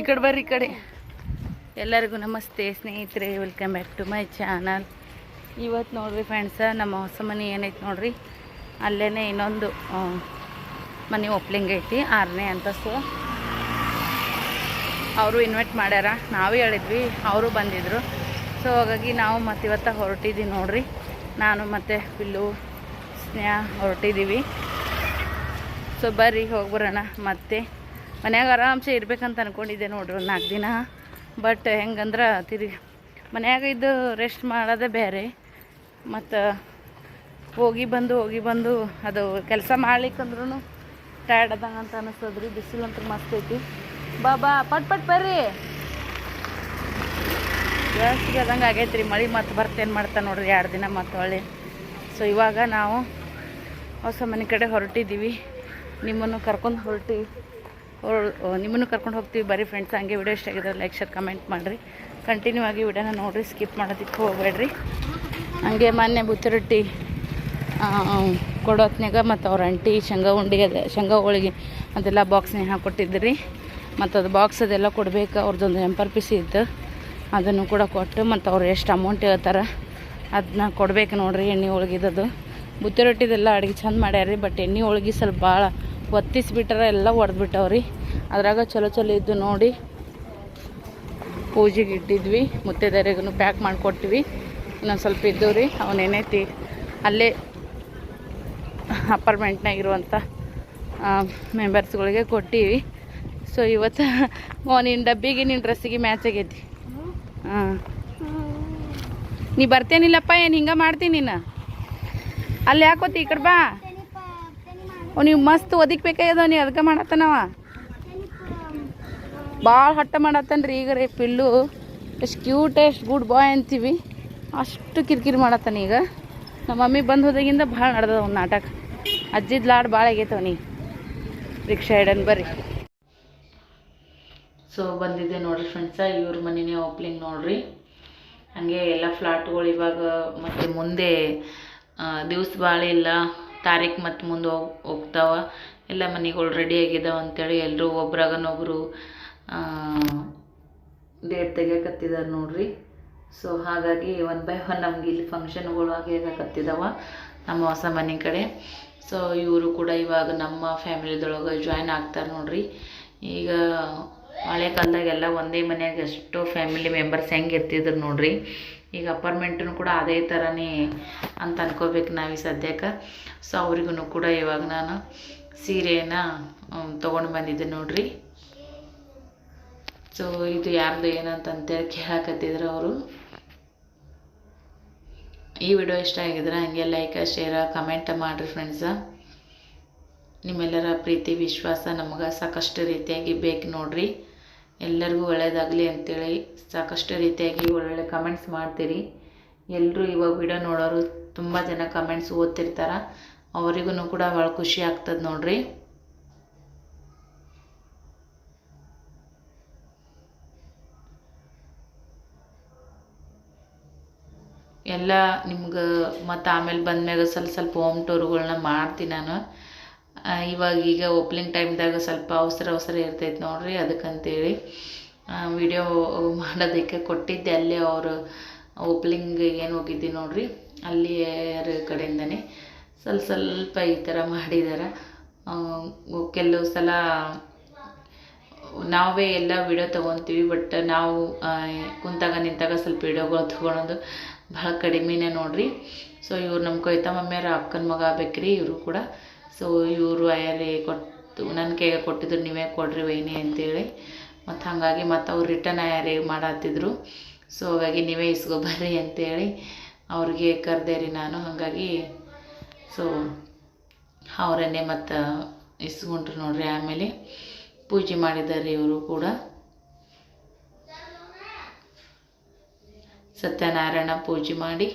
ಈ ಕಡೆ ಬರ್ರಿ, ಈ ಕಡೆ. ಎಲ್ಲರಿಗೂ ನಮಸ್ತೆ, ಸ್ನೇಹಿತರೆ welcome back to my channel ಇವತ್ತು ನೋಡ್ರಿ ಫ್ರೆಂಡ್ಸ ನಮ್ಮ ಹೊಸ ಮನೆ ಏನೈತೆ ನೋಡ್ರಿ? ಅಲ್ಲೇ ಇನ್ನೊಂದು ಮನೆ ಓಪ್ಲಿಂಗ್ ಐತಿ, ಆರನೇ ಅಂತಸ್ತು. ಅವರು ಇನ್ವೈಟ್ ಮಾಡ್ಯಾರ, ನಾವೇ ಹೇಳಿದ್ವಿ, ಅವರು ಬಂದಿದ್ರು. ಸೊ ಹಾಗಾಗಿ ನಾವು ಮತ್ತು ಇವತ್ತು ಹೊರಟಿದ್ದೀವಿ ನೋಡ್ರಿ. ನಾನು ಮತ್ತು ಪಿಲ್ಲು, ಸ್ನೇಹ ಹೊರಟಿದ್ದೀವಿ ಸೊ ಬರ್ರಿ, ಹೋಗಿ ಬರೋಣ ಮತ್ತೆ. ಮನ್ಯಾಗ ಆರಾಮ್ಸೆ ಇರ್ಬೇಕಂತ ಅನ್ಕೊಂಡಿದ್ದೆ ನೋಡ್ರಿ ನಾಲ್ಕು ದಿನ. ಬಟ್ ಹೆಂಗಂದ್ರೆ ತಿರುಗಿ ಮನ್ಯಾಗ ಇದ್ದು ರೆಸ್ಟ್ ಮಾಡೋದೆ ಬೇರೆ ಮತ್ತು ಹೋಗಿ ಬಂದು ಹೋಗಿ ಬಂದು ಅದು ಕೆಲಸ ಮಾಡ್ಲಿಕ್ಕಂದ್ರೂ ಟಯರ್ಡ್ ಅದಂಗೆ ಅಂತ ಅನಿಸ್ತದ್ರಿ ಬಿಸಿಲು ಅಂತೂ ಮಸ್ತ್ ಐತಿ. ಬಾ ಬಾ, ಪಟ್ ಪಟ್, ಬರ್ರಿ. ಜಾಸ್ತಿ ಅದಂಗೆ ಆಗೈತೆ ರೀ ಮಳೆ ಮತ್ತೆ ಬರ್ತೇನು ಮಾಡ್ತಾ ನೋಡ್ರಿ ಎರಡು ದಿನ ಮತ್ತೆ ಹೊಳ್ಳಿ. ಸೊ ಇವಾಗ ನಾವು ಹೊಸ ಮನೆ ಕಡೆ ಹೊರಟಿದ್ದೀವಿ ನಿಮ್ಮನ್ನು ಕರ್ಕೊಂಡು ಹೊರಟಿ ಹೊರ ನಿಮ್ಮನ್ನು ಕರ್ಕೊಂಡು ಹೋಗ್ತೀವಿ. ಬರೀ ಫ್ರೆಂಡ್ಸ್ ಹಂಗೆ ವಿಡಿಯೋ ಇಷ್ಟ ಆಗಿದ್ರೆ ಲೈಕ್ ಶೇರ್ ಕಮೆಂಟ್ ಮಾಡಿರಿ. ಕಂಟಿನ್ಯೂ ಆಗಿ ವಿಡಿಯೋನ ನೋಡಿರಿ ಸ್ಕಿಪ್ ಮಾಡೋದಕ್ಕೆ ಹೋಗಬೇಡ್ರಿ. ಹಂಗೆ ಮೊನ್ನೆ ಬುತ್ತಿ ರೊಟ್ಟಿ ಕೊಡೋತ್ನಾಗ ಮತ್ತು ಅವ್ರ ಅಂಟಿ ಶೇಂಗಾ ಉಂಡಿ ಅದ, ಶೇಂಗಾ ಹೋಳಿಗೆ ಅದೆಲ್ಲ ಬಾಕ್ಸ್ನೇ ಹಾಕ್ಕೊಟ್ಟಿದ್ರಿ ಮತ್ತು ಅದು ಬಾಕ್ಸ್ ಅದೆಲ್ಲ ಕೊಡ್ಬೇಕು ಅವ್ರದ್ದೊಂದು ಎಂಪರ್ ಪೀಸ್ ಇತ್ತು. ಅದನ್ನು ಕೂಡ ಕೊಟ್ಟು ಮತ್ತು ಅವ್ರು ಎಷ್ಟು ಅಮೌಂಟ್ ಹೇಳ್ತಾರೆ ಅದನ್ನ ಕೊಡ್ಬೇಕು ನೋಡಿರಿ ಎಣ್ಣೆ ಹೋಳ್ಗಿದದು. ಬುತ್ತಿ ರೊಟ್ಟಿದೆಲ್ಲ ಅಡುಗೆ ಚಂದ ಮಾಡ್ಯಾರ ಬಟ್ ಎಣ್ಣೆ ಹೋಳ್ಗೆ ಸ್ವಲ್ಪ ಭಾಳ ಒತ್ತಿಸ್ಬಿಟ್ರೆ ಎಲ್ಲ ಒಡೆದ್ಬಿಟ್ಟವ್ರಿ. ಅದ್ರಾಗ ಚಲೋ ಚಲೋ ಇದ್ದು ನೋಡಿ. ಪೂಜೆಗೆ ಇಟ್ಟಿದ್ವಿ ಮುತ್ತೈದೆಯರಿಗೂ ಪ್ಯಾಕ್ ಮಾಡಿಕೊಟ್ವಿ. ಇನ್ನೊಂದು ಸ್ವಲ್ಪ ಇದ್ದವು ರೀ ಅವನೇನೈತಿ ಅಲ್ಲೇ ಅಪಾರ್ಟ್ಮೆಂಟ್ನಾಗಿರುವಂಥ ಮೆಂಬರ್ಸ್ಗಳಿಗೆ ಕೊಟ್ಟಿವಿ. ಸೊ ಇವತ್ತು ಓ ನಿನ್ನ ಡಬ್ಬಿಗೆ ನಿನ್ನ ಡ್ರೆಸ್ಸಿಗೆ ಮ್ಯಾಚ್ ಆಗೈತಿ. ಹಾಂ. ನೀ ಬರ್ತೇನಿಲ್ಲಪ್ಪ, ಏನು ಹಿಂಗೆ ಮಾಡ್ತೀನಿ ನೀನು? ಅಲ್ಲಿ ಯಾಕೋತಿ ಈ ಕಡೆ ಬಾ. ನೀವು ಮಸ್ತ್ ಒದಿಕ್ಬೇಕಾಗ್ಯದ ನೀ ಅದಕ್ಕೆ ಮಾಡತ್ತನವ? ಭಾಳ ಹೊಟ್ಟೆ ಮಾಡತ್ತನ್ರಿ ರೀ ಈಗ ರೀ, ಪಿಲ್ಲು. ಎಷ್ಟು ಕ್ಯೂಟ್ ಎಷ್ಟು ಗುಡ್ ಬಾಯ್ ಅಂತೀವಿ. ಅಷ್ಟು ಕಿರಿಕಿರಿ ಮಾಡತ್ತಾನ ಈಗ. ನಮ್ಮ ಮಮ್ಮಿ ಬಂದು ಹೋದಾಗಿಂದ ಭಾಳ ನಡ್ದದ ಒಂದು ನಾಟಕ. ಅಜ್ಜಿದ ಲಾಡ್ ಭಾಳ ಆಗೈತವ ನೀ. ರಿಕ್ಷಾ ಹಿಡನ್ ಬರ್ರಿ. ಸೊ ಬಂದಿದ್ದೆ ನೋಡ್ರಿ ಫ್ರೆಂಡ್ಸ ಇವ್ರ ಮನೆನೇ ಓಪ್ಲಿಂಗ್ ನೋಡ್ರಿ. ಹಂಗೆ ಎಲ್ಲ ಫ್ಲಾಟ್ಗಳು ಇವಾಗ ಮತ್ತು ಮುಂದೆ ದಿವ್ಸ ಭಾಳ ಇಲ್ಲ. ತಾರೀಕು ಮತ್ತೆ ಮುಂದೆ ಹೋಗ್, ಹೋಗ್ತಾವ. ಎಲ್ಲ ಮನೆಗಳು ರೆಡಿ ಆಗಿದಾವ ಅಂತೇಳಿ ಎಲ್ಲರೂ ಒಬ್ರಾಗನೊಬ್ರು ಡೇಟ್ ತೆಗಿಯಕತ್ತಿದಾರೆ ನೋಡ್ರಿ. ಸೊ ಹಾಗಾಗಿ ಒನ್ ಬೈ ಒನ್ ನಮ್ಗೆ ಇಲ್ಲಿ ಫಂಕ್ಷನ್ಗಳು ಆಗಕತ್ತಿದಾವ ನಮ್ಮ ಹೊಸ ಮನೆ ಕಡೆ. ಸೊ ಇವರು ಕೂಡ ಇವಾಗ ನಮ್ಮ ಫ್ಯಾಮಿಲಿದೊಳಗೆ ಜಾಯ್ನ್ ಆಗ್ತಾರೆ ನೋಡ್ರಿ. ಈಗ ಹಳೆ ಕಾಲದಾಗೆಲ್ಲ ಒಂದೇ ಮನೆಯಾಗ ಎಷ್ಟೋ ಫ್ಯಾಮಿಲಿ ಮೆಂಬರ್ಸ್ ಹೆಂಗೆ ಇರ್ತಿದ್ರು ನೋಡ್ರಿ. ಈಗ ಅಪಾರ್ಟ್ಮೆಂಟ್ನು ಕೂಡ ಅದೇ ಥರನೇ ಅಂತ ಅನ್ಕೋಬೇಕು ನಾವು ಈ ಸದ್ಯಕ್ಕೆ. ಸೊ ಅವ್ರಿಗೂ ಕೂಡ ಇವಾಗ ನಾನು ಸೀರೆನ ತೊಗೊಂಡು ಬಂದಿದ್ದೆ ನೋಡ್ರಿ. ಸೊ ಇದು ಯಾರ್ದು ಏನಂತ ಅಂತೇಳಿ ಕೇಳಕತ್ತಿದ್ರು ಅವರು. ಈ ವಿಡಿಯೋ ಇಷ್ಟ ಆಗಿದ್ರೆ ಹಂಗೆ ಲೈಕ್ ಶೇರ್ ಕಮೆಂಟ್ ಮಾಡಿರಿ ಫ್ರೆಂಡ್ಸ ನಿಮ್ಮೆಲ್ಲರ ಪ್ರೀತಿ, ವಿಶ್ವಾಸ ನಮಗೆ ಸಾಕಷ್ಟು ರೀತಿಯಾಗಿ ಬೇಕು ನೋಡ್ರಿ. ಎಲ್ಲರಿಗೂ ಒಳ್ಳೆಯದಾಗಲಿ ಅಂತೇಳಿ ಸಾಕಷ್ಟು ರೀತಿಯಾಗಿ ಒಳ್ಳೊಳ್ಳೆ ಕಮೆಂಟ್ಸ್ ಮಾಡ್ತೀರಿ. ಎಲ್ಲರೂ ಇವಾಗ ವಿಡಿಯೋ ನೋಡೋರು ತುಂಬ ಜನ ಕಮೆಂಟ್ಸ್ ಓದ್ತಿರ್ತಾರೆ. ಅವರಿಗೂ ಕೂಡ ಭಾಳ ಖುಷಿ ಆಗ್ತದೆ ನೋಡ್ರಿ. ಎಲ್ಲ ನಿಮ್ಗೆ ಮತ್ತು ಆಮೇಲೆ ಬಂದ್ಮ್ಯಾಗ ಸ್ವಲ್ಪ ಸ್ವಲ್ಪ ಹೋಮ್ ಟೂರ್ಗಳನ್ನ ಮಾಡ್ತೀನಿ ನಾನು. ಇವಾಗ ಈಗ ಓಪ್ಲಿಂಗ್ ಟೈಮ್ದಾಗ ಸ್ವಲ್ಪ ಅವಸರ ಅವಸರ ಇರ್ತೈತೆ ನೋಡ್ರಿ ಅದಕ್ಕಂತೇಳಿ ವಿಡಿಯೋ ಮಾಡೋದಕ್ಕೆ ಕೊಟ್ಟಿದ್ದೆ ಅಲ್ಲೇ ಅವರು ಓಪನಿಂಗ್ ಏನು ಹೋಗಿದ್ದೆ ನೋಡ್ರಿ, ಅಲ್ಲಿ ಕಡೆಯಿಂದನೇ ಸ್ವಲ್ಪ ಸ್ವಲ್ಪ ಈ ಥರ ಮಾಡಿದ್ದಾರೆ ಕೆಲವು ಸಲ ನಾವೇ ಎಲ್ಲ ವಿಡಿಯೋ ತೊಗೊತೀವಿ ಬಟ್ ನಾವು ಕುಂತಾಗ ನಿಂತಾಗ ಸ್ವಲ್ಪ ವಿಡಿಯೋಗಳು ತೊಗೊಳೋದು ಭಾಳ ಕಡಿಮೆನೇ ನೋಡ್ರಿ. ಸೊ ಇವ್ರು ನಮ್ಮ ಕವಿತಾ ಮಮ್ಮಿಯವ್ರ ಅಕ್ಕನ ಮಗ ಬೇಕ್ರಿ ಇವರು ಕೂಡ. ಸೊ ಇವರು ಅಯ್ಯಲಿ ಕೊಟ್ಟು ನನ್ನ ಕೈಗೆ ಕೊಟ್ಟಿದ್ರು, ನೀವೇ ಕೊಡ್ರಿ ವೈನಿ ಅಂತೇಳಿ. ಮತ್ತು ಹಾಗಾಗಿ ಮತ್ತು ಅವ್ರು ರಿಟರ್ನ್ ಅಯ್ಯಾರಿ ಮಾಡತ್ತಿದ್ರು ಸೊ ಹಾಗಾಗಿ ನೀವೇ ಇಸ್ಕೊಬರ್ರಿ ಅಂತೇಳಿ ಅವ್ರಿಗೆ ಕರೆದೆ ರೀ ನಾನು. ಹಾಗಾಗಿ ಸೊ ಅವರನ್ನೇ ಮತ್ತು ಇಸ್ಕೊಂಡ್ರು ನೋಡ್ರಿ ಆಮೇಲೆ ಪೂಜೆ ಮಾಡಿದ್ದಾರೆ ಇವರು ಕೂಡ. ಸತ್ಯನಾರಾಯಣ ಪೂಜೆ ಮಾಡಿ,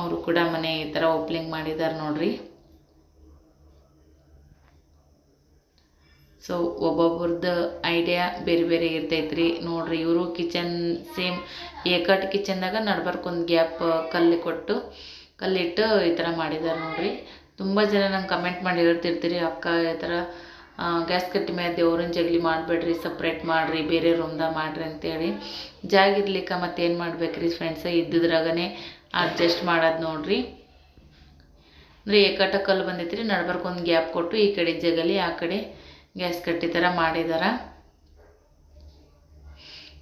ಅವರು ಕೂಡ ಮನೆ ಈ ಥರ ಓಪನಿಂಗ್ ಮಾಡಿದ್ದಾರೆ ನೋಡ್ರಿ. ಸೊ ಒಬ್ಬೊಬ್ರದ್ದು ಐಡಿಯಾ ಬೇರೆ ಬೇರೆ ಇರ್ತೈತೆ ರೀ ನೋಡಿರಿ, ಇವರು ಕಿಚನ್ ಸೇಮ್ ಏಕಟ್ ಕಿಚನ್ದಾಗ ನಡ್ಬರ್ಕ್ ಒಂದು ಗ್ಯಾಪ್ ಕಲ್ಲು ಕೊಟ್ಟು, ಕಲ್ಲಿಟ್ಟು ಈ ಥರ ಮಾಡಿದ್ದಾರೆ ನೋಡಿರಿ. ತುಂಬ ಜನ ನಂಗೆ ಕಮೆಂಟ್ ಮಾಡಿ ಹೇಳ್ತಿರ್ತೀರಿ ಅಕ್ಕ, ಈ ಥರ ಗ್ಯಾಸ್ ಕಟ್ಟಿ ಮೇಲೆ ದೇವ್ರನ್ನ ಜಗಲಿ ಮಾಡಬೇಡ್ರಿ ಸಪ್ರೇಟ್ ಮಾಡಿರಿ, ಬೇರೆ ರೂಮ್ದಾಗ ಮಾಡಿರಿ ಅಂತೇಳಿ. ಜಾಗ ಇರ್ಲಿಕ್ಕೆ ಮತ್ತೇನು ಮಾಡ್ಬೇಕ್ರಿ ಫ್ರೆಂಡ್ಸ ಇದ್ದಿದ್ರಾಗನೇ ಅಡ್ಜಸ್ಟ್ ಮಾಡೋದು ನೋಡಿರಿ. ಅಂದರೆ ಏಕಟ ಕಲ್ಲು ಬಂದೈತ್ರಿ, ನಡ್ಬರ್ಕ್ ಒಂದು ಗ್ಯಾಪ್ ಕೊಟ್ಟು ಈ ಕಡೆ ಜಗಲಿ, ಆ ಕಡೆ ಗ್ಯಾಸ್ ಕಟ್ಟಿ ಥರ ಮಾಡಿದ್ದಾರೆ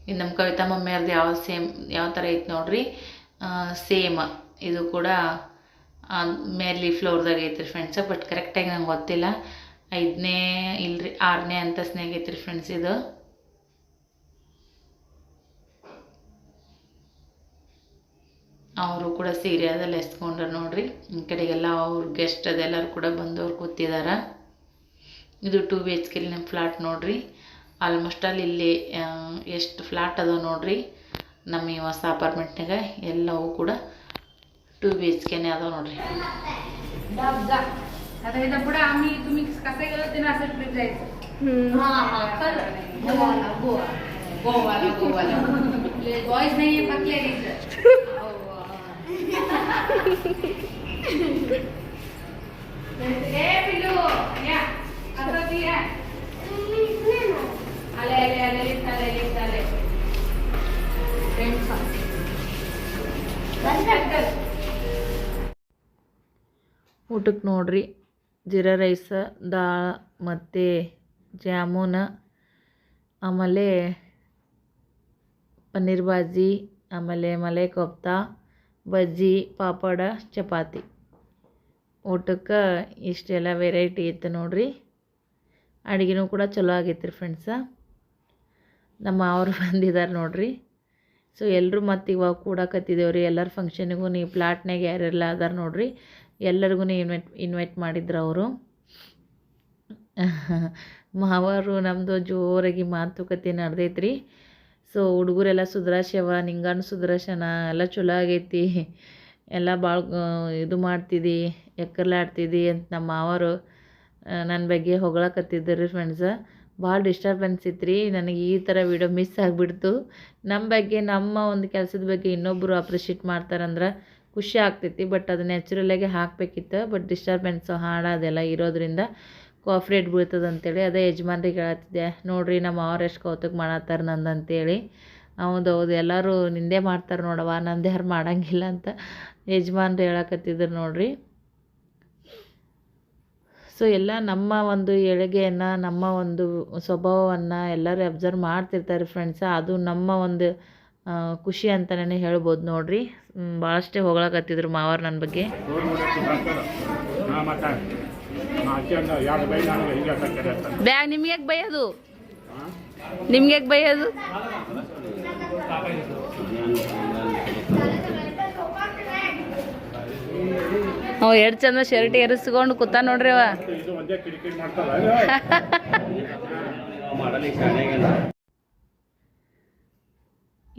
ಇದು ನಮ್ಮ ಕವಿತಾ ಮಮ್ಮಿಯವ್ರದ್ದು ಯಾವ ಸೇಮ್, ಯಾವ ಥರ ಐತೆ ನೋಡ್ರಿ? ಸೇಮ್. ಇದು ಕೂಡ ಮೇಲಿ ಫ್ಲೋರ್ದಾಗ ಐತ್ರಿ ಫ್ರೆಂಡ್ಸ್ ಬಟ್ ಕರೆಕ್ಟಾಗಿ ನಂಗೆ ಗೊತ್ತಿಲ್ಲ. ಐದನೇ ಇಲ್ರಿ, ಆರನೇ ಅಂತಸ್ನಾಗ ಐತ್ರಿ ಫ್ರೆಂಡ್ಸ್ ಇದು. ಅವರು ಕೂಡ ಸೀರೆ ಅದೆಲ್ಲ ಎಸ್ಕೊಂಡ್ರು ನೋಡ್ರಿ. ಈ ಕಡೆಗೆಲ್ಲ ಅವ್ರ ಗೆಸ್ಟ್ ಅದೆಲ್ಲರೂ ಕೂಡ ಬಂದವ್ರು ಕೂತಿದಾರ. ಇದು ಟು ಬಿ ಎಚ್ ಕೆಲಿ ನಿಮ್ಮ ಫ್ಲ್ಯಾಟ್ ನೋಡ್ರಿ. ಆಲ್ಮೋಸ್ಟ್ ಅಲ್ಲಿ ಇಲ್ಲಿ ಎಷ್ಟು ಫ್ಲ್ಯಾಟ್ ಅದಾವ ನೋಡ್ರಿ. ನಮ್ಮ ಈ ಹೊಸ ಅಪಾರ್ಟ್ಮೆಂಟ್ನಾಗ ಎಲ್ಲವೂ ಕೂಡ ಟು ಬಿ ಎಚ್ ಕೆನೇ ಅದಾವ ನೋಡ್ರಿ. ಗೋವಾ ಗೋವಾ ಊಟಕ್ಕೆ ನೋಡಿರಿ. ಜೀರಾ ರೈಸ, ದಾಳ ಮತ್ತು ಜಾಮೂನ, ಆಮೇಲೆ ಪನ್ನೀರ್ ಬಾಜಿ, ಆಮೇಲೆ ಮಲೆ ಕೊಫ್ತಾ ಬಜ್ಜಿ, ಪಾಪಡ, ಚಪಾತಿ. ಊಟಕ್ಕೆ ಇಷ್ಟೆಲ್ಲ ವೆರೈಟಿ ಇತ್ತು ನೋಡಿರಿ. ಅಡುಗೆನೂ ಕೂಡ ಚಲೋ ಆಗೈತೆ ರೀ ಫ್ರೆಂಡ್ಸ ನಮ್ಮ ಅವರು ಬಂದಿದ್ದಾರೆ ನೋಡ್ರಿ. ಸೊ ಎಲ್ಲರೂ ಮತ್ತು ಇವಾಗ ಕೂಡಕತ್ತಿದ್ದೇವೆ ರೀ ಎಲ್ಲರ ಫಂಕ್ಷನಿಗೂ ನೀವು ಪ್ಲಾಟ್ನಾಗ ಯಾರೆಲ್ಲ ಅದಾರ ನೋಡ್ರಿ. ಎಲ್ಲರಿಗೂ ಇನ್ವೈಟ್ ಇನ್ವೈಟ್ ಮಾಡಿದ್ರು ಅವರು. ಮಾವರು ನಮ್ಮದು ಜೋರಾಗಿ ಮಾತುಕತೆ ನಡೆದೈತ್ರಿ. ಸೊ ಹುಡುಗರೆಲ್ಲ ಸುಧಾರ್ಸ್ಯವ ನಿಂಗಾನು ಸುಧಾರ್ಸನ ಎಲ್ಲ ಚಲೋ ಆಗೈತಿ. ಎಲ್ಲ ಭಾಳ ಇದು ಮಾಡ್ತಿದ್ದಿ ಎಕ್ಕರ್ಲಾಡ್ತಿದ್ದಿ ಅಂತ ನಮ್ಮ ಮಾವರು ನನ್ನ ಬಗ್ಗೆ ಹೊಗಳಕತ್ತಿದ್ದರು ಫ್ರೆಂಡ್ಸ ಭಾಳ ಡಿಸ್ಟರ್ಬೆನ್ಸ್ ಇತ್ತು ರೀ ನನಗೆ ಈ ಥರ ವಿಡಿಯೋ ಮಿಸ್ ಆಗಿಬಿಡ್ತು. ನಮ್ಮ ಬಗ್ಗೆ, ನಮ್ಮ ಒಂದು ಕೆಲಸದ ಬಗ್ಗೆ ಇನ್ನೊಬ್ಬರು ಅಪ್ರಿಷಿಯೇಟ್ ಮಾಡ್ತಾರಂದ್ರೆ ಖುಷಿ ಆಗ್ತೈತಿ ಬಟ್ ಅದು ನ್ಯಾಚುರಲಾಗಿ ಹಾಕಬೇಕಿತ್ತು. ಬಟ್ ಡಿಸ್ಟರ್ಬೆನ್ಸು ಹಾಡ ಅದೆಲ್ಲ ಇರೋದ್ರಿಂದ ಕಾಫ್ರೇಟ್ ಬೀಳ್ತದೆ ಅಂತೇಳಿ ಅದೇ ಯಜಮಾನ್ರಿಗೆ ಹೇಳತ್ತಿದ್ದೆ. ನೋಡ್ರಿ ನಮ್ಮ ಅವ್ರು ಎಷ್ಟು ಕೌತುಕ ಮಾಡತ್ತಾರ ನಂದು ಅಂತೇಳಿ. ಹೌದು ಹೌದು, ಎಲ್ಲರೂ ನಿಂದೆ ಮಾಡ್ತಾರೆ ನೋಡವ್ವ, ನಂದು ಯಾರು ಮಾಡಂಗಿಲ್ಲ ಅಂತ ಯಜಮಾನ್ರು ಹೇಳಕತ್ತಿದ್ರು ನೋಡ್ರಿ. ಸೊ ಎಲ್ಲ ನಮ್ಮ ಒಂದು ಏಳಿಗೆಯನ್ನು, ನಮ್ಮ ಒಂದು ಸ್ವಭಾವವನ್ನು ಎಲ್ಲರೂ ಅಬ್ಸರ್ವ್ ಮಾಡ್ತಿರ್ತಾರೆ ಫ್ರೆಂಡ್ಸ ಅದು ನಮ್ಮ ಒಂದು ಖುಷಿ ಅಂತಲೇ ಹೇಳ್ಬೋದು ನೋಡ್ರಿ. ಭಾಳಷ್ಟೇ ಹೊಗಳಕತ್ತಿದ್ರು ಮಾವಾರ್ ನನ್ನ ಬಗ್ಗೆ. ಬ್ಯಾಗ್ ನಿಮ್ಗೆ ಯಾಕೆ ಬೈಯೋದು ನಿಮ್ಗೆ ಬೈಯೋದು ಅವ್ ಎರಡು ಚಂದ ಶರ್ಟ್ ಏರಿಸ್ಕೊಂಡು ಕೂತ ನೋಡ್ರಿ ಅವ ಇದು ಒಂದೇ ಕಿರಿಕಿರಿ ಮಾಡ್ತಾರ